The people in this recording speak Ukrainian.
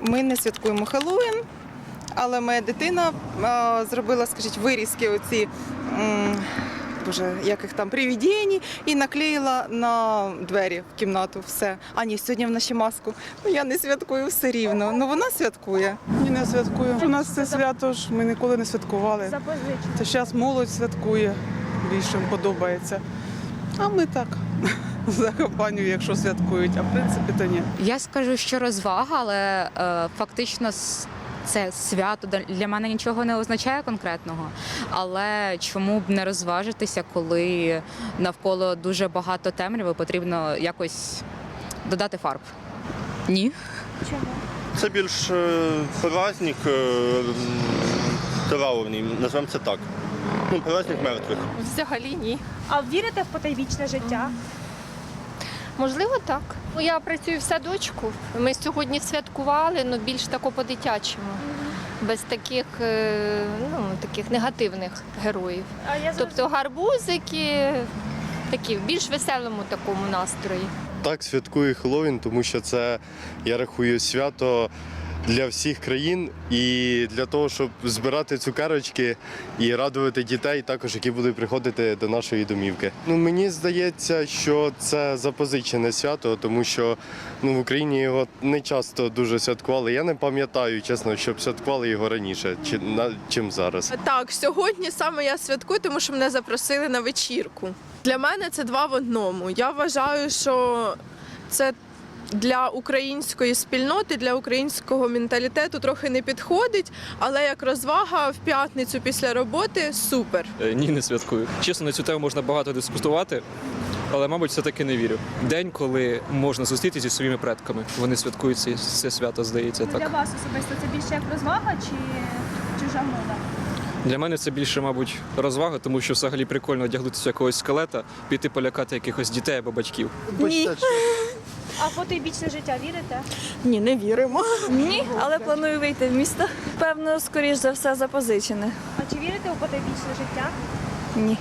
Ми не святкуємо Хеллоуін, але моя дитина е, зробила, скажіть, вирізки оці. Боже, як їх там привідені, і наклеїла на двері в кімнату все. А ні, сьогодні вона ще маску. Ну я не святкую все рівно. Ну вона святкує. Ні, не святкую. У нас це свято ж ми ніколи не святкували. Це зараз молодь святкує, більше їм подобається. А ми так за компанію, якщо святкують, а в принципі то ні. Я скажу, що розвага, але е, фактично це свято для- мене нічого не означає конкретного. Але чому б не розважитися, коли навколо дуже багато темряви, потрібно якось додати фарб? Ні. Це більш е, праздник е, м, траурний, назвемо це так. Ну, мертвих. Взагалі ні. А вірите в потайвічне життя? Можливо, так. Ну, Я працюю в садочку. Ми сьогодні святкували, але більш тако по-дитячому. Без таких, е, ну, таких негативних героїв. А я Тобто гарбузики, такі в більш веселому такому настрої. Так, святкую Хеллоуін, тому що це, я рахую, свято для всіх країн і для того, щоб збирати цукерочки і радувати дітей, також які будуть приходити до нашої домівки. Ну мені здається, що це запозичене свято, тому що ну, в Україні його не часто дуже святкували. Я не пам'ятаю, чесно, щоб святкували його раніше, чи на чим зараз. Так, сьогодні саме я святкую, тому що мене запросили на вечірку. Для мене це два в одному. Я вважаю, що це для української спільноти, для українського менталітету трохи не підходить, але як розвага в п'ятницю після роботи супер. Е, Ні, не святкую. Чесно, на цю тему можна багато дискутувати, але, мабуть, все-таки не вірю. День, коли можна зустрітися зі своїми предками. Вони святкують це, це свято, здається, Для так. вас особисто це більше як розвага чи чужа мода? Для мене це більше, мабуть, розвага, тому що взагалі прикольно одягнутися якогось скелета, піти полякати якихось дітей або батьків. Ні. А в потойбічне життя вірите? Ні, не віримо. Ні, але планую вийти в місто. Певно, скоріш за все, запозичене. А чи вірите у потойбічне життя? Ні.